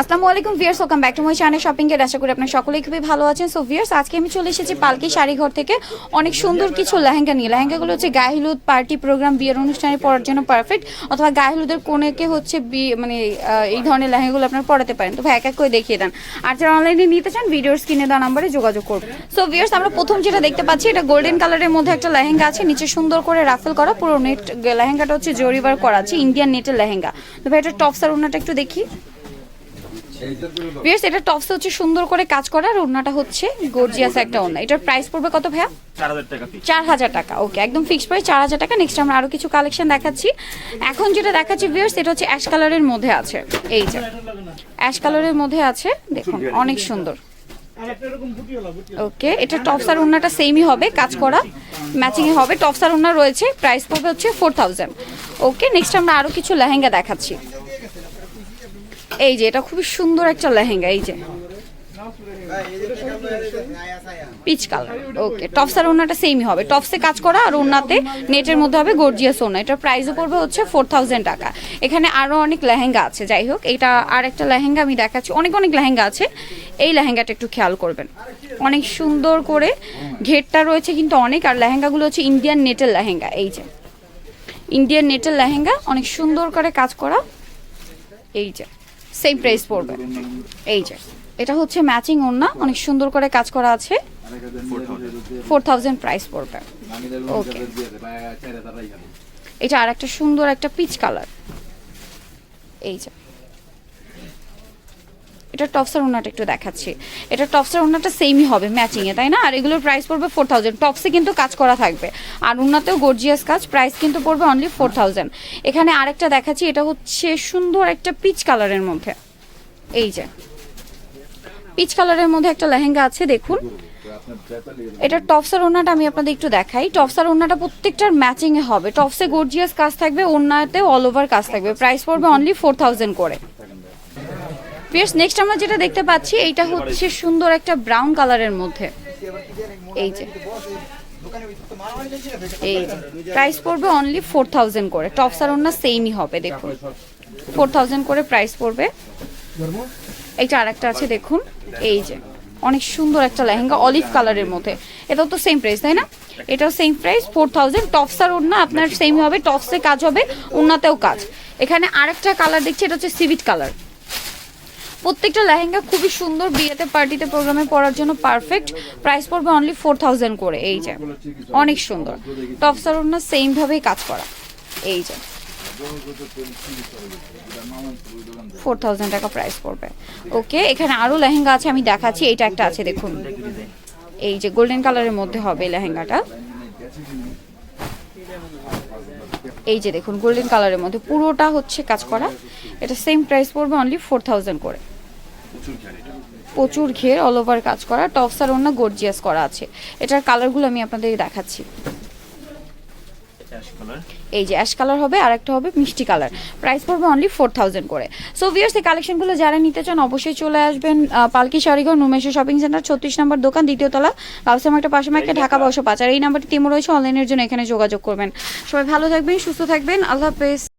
আসসালামু আলাইকুম viewers welcome back to my channel shopping এর আশা করি আপনারা সকলেই খুবই ভালো আছেন। সো ভিয়ার্স আজকে আমি চলে এসেছি পালকি শাড়িঘর থেকে। অনেক সুন্দর কিছু লেহেঙ্গা নিয়ে। লেহেঙ্গাগুলো হচ্ছে গায়ে হলুদ পার্টি প্রোগ্রাম বিয়ের অনুষ্ঠানে পরার জন্য পারফেক্ট অথবা গায়ে হলুদের কোনেকে হচ্ছে মানে এই ধরনের লেহেঙ্গাগুলো আপনারা পরাতে পারেন। তো ভাই, এক এক করে দেখিয়ে দেন। আর যারা অনলাইনে নিতে চান, ভিডিওর স্ক্রিনে দেওয়া নাম্বারে যোগাযোগ করুন। সো ভিয়ার্স আমরা প্রথম যেটা দেখতে পাচ্ছি, এটা গোল্ডেন কালারের মধ্যে একটা লেহেঙ্গা আছে। নিচে সুন্দর করে রাফেল করা। পুরো নেট লেহেঙ্গাটা হচ্ছে জরিবার করা আছে ইন্ডিয়ান নেটের লেহেঙ্গা। তো ভাই, এটা টপস আর ওনাটা একটু দেখি। ভিউয়ার্স এটা টপস হচ্ছে সুন্দর করে কাজ করা আর ওড়নাটা হচ্ছে গর্জিয়াস একটা ওড়না। এটার প্রাইস পড়বে কত ভাইয়া? চার হাজার টাকা ওকে একদম ফিক্সড প্রাইস চার হাজার টাকা। নেক্সট আমরা আরও কিছু কালেকশন দেখাচ্ছি। এখন যেটা দেখাচ্ছি ভিউয়ার্স এটা হচ্ছে অ্যাশ কালারের মধ্যে আছে। এই যে অ্যাশ কালারের মধ্যে আছে দেখুন অনেক সুন্দর। ওকে এটা টপস আর ওড়নাটা সেমই হবে কাজ করা ম্যাচিং এ হবে। টপস আর ওড়না রয়েছে প্রাইস পড়বে হচ্ছে ফোর থাউজেন্ড ওকে নেক্সট আমরা আরও কিছু লেহেঙ্গা দেখাচ্ছি। এই যে, এটা খুবই সুন্দর একটা লেহেঙ্গা, এই যে। পিচ কালার ওকে টপস আর ওনাটা সেমই হবে। টপসে কাজ করা আর ওনাতে নেটের মধ্যে হবে গর্জিয়াস ওনা এটার প্রাইসও পড়বে হচ্ছে ফোর থাউজেন্ড টাকা। এখানে আরও অনেক লেহেঙ্গা আছে, যাই হোক। এটা আর একটা লেহেঙ্গা আমি দেখাচ্ছি। অনেক অনেক লেহেঙ্গা আছে। এই লেহেঙ্গাটা একটু খেয়াল করবেন। অনেক সুন্দর করে ঘেরটা রয়েছে কিন্তু অনেক। আর লেহেঙ্গাগুলো হচ্ছে ইন্ডিয়ান নেটের লেহেঙ্গা, এই যে। ইন্ডিয়ান নেটের লেহেঙ্গা, অনেক সুন্দর করে কাজ করা। এই যে। সেম প্রাইস পড়বে। এই যে, এটা হচ্ছে ম্যাচিং ওড়না, অনেক সুন্দর করে কাজ করা আছে। ফোর থাউজেন্ড প্রাইস পড়বে। ওকে এটা আর একটা সুন্দর একটা পিচ কালার এই যে এটা টপসের ওড়নাটা একটু দেখাচ্ছি। এটা টপসের ওড়নাটা সেমই হবে ম্যাচিংয়ে তাই না? আর এগুলোর প্রাইস পড়বে ফোর থাউজেন্ড টপসে কিন্তু কাজ করা থাকবে। আর ওনাতেও গর্জিয়াস কাজ প্রাইস কিন্তু পড়বে অনলি ফোর থাউজেন্ড এখানে আরেকটা দেখাচ্ছি, এটা হচ্ছে সুন্দর একটা পিচ কালারের মধ্যে। এই যে। পিচ কালারের মধ্যে একটা লেহেঙ্গা আছে, দেখুন। এটা টপসের ওড়নাটা আমি আপনাদের একটু দেখাই। টপসের ওড়নাটা প্রত্যেকটার ম্যাচিং হবে। টপসে গর্জিয়াস কাজ থাকবে, ওড়নাতেও অল ওভার কাজ থাকবে। প্রাইস পড়বে অনলি ফোর থাউজেন্ড করে। ফিয়ার্স নেক্সট আমরা যেটা দেখতে পাচ্ছি, এইটা হচ্ছে সুন্দর একটা ব্রাউন কালারের মধ্যে। এই যে। এই প্রাইস পড়বে অনলি ফোর থাউজেন্ড করে। টপস আর ওড়না সেমই হবে, দেখুন। ফোর থাউজেন্ড করে প্রাইস পড়বে। এইটা আরেকটা আছে, দেখুন। এই যে। অনেক সুন্দর একটা লেহেঙ্গা অলিভ কালারের মধ্যে। এটাও তো সেম প্রাইস তাই না? এটাও same price four thousand tops আর ওড়না আপনার সেম হবে। টপসে কাজ হবে, ওড়নাতেও কাজ। এখানে আরেকটা কালার দেখছি, এটা হচ্ছে সিভিট কালার প্রত্যেকটা লেহেঙ্গা খুবই সুন্দর বিয়েতে, পার্টিতে, প্রোগ্রামে পরার জন্য পারফেক্ট প্রাইস পড়বে অনলি ফোর থাউজেন্ড করে, এই যে। অনেক সুন্দর। টপ আর ওড়না সেম ভাবেই কাজ করা। এই যে। ফোর থাউজেন্ড টাকা প্রাইস পড়বে। ওকে এখানে আরও লেহেঙ্গা আছে, আমি দেখাচ্ছি। এইটা একটা আছে, দেখুন। এই যে গোল্ডেন কালারের মধ্যে হবে লেহেঙ্গাটা। এই যে দেখুন গোল্ডেন কালারের মধ্যে পুরোটা হচ্ছে কাজ করা। এটা সেম প্রাইস পড়বে অনলি ফোর থাউজেন্ড করে। প্রচুর ঘের অল ওভার কাজ করা টপস আর অন্য গর্জিয়াস করা আছে। এটার কালারগুলো আমি আপনাদের দেখাচ্ছি। এই যে অ্যাশ কালার হবে আর একটা হবে মিষ্টি কালার প্রাইস পড়বে অনলি ফোর থাউজেন্ড করে। সো ভিয়ার্স এই কালেকশনগুলো যারা নিতে চান অবশ্যই চলে আসবেন পালকি শাড়িঘর নুমেশ শপিং সেন্টার ছত্রিশ নম্বর দোকান দ্বিতীয় তলা গাউসে একটা পাশে একটা ঢাকা বারোশো পাঁচ। আর এই নাম্বারটি তিমো রয়েছে অনলাইনের জন্য এখানে যোগাযোগ করবেন। সবাই ভালো থাকবেন সুস্থ থাকবেন আল্লাহ হাফেজ।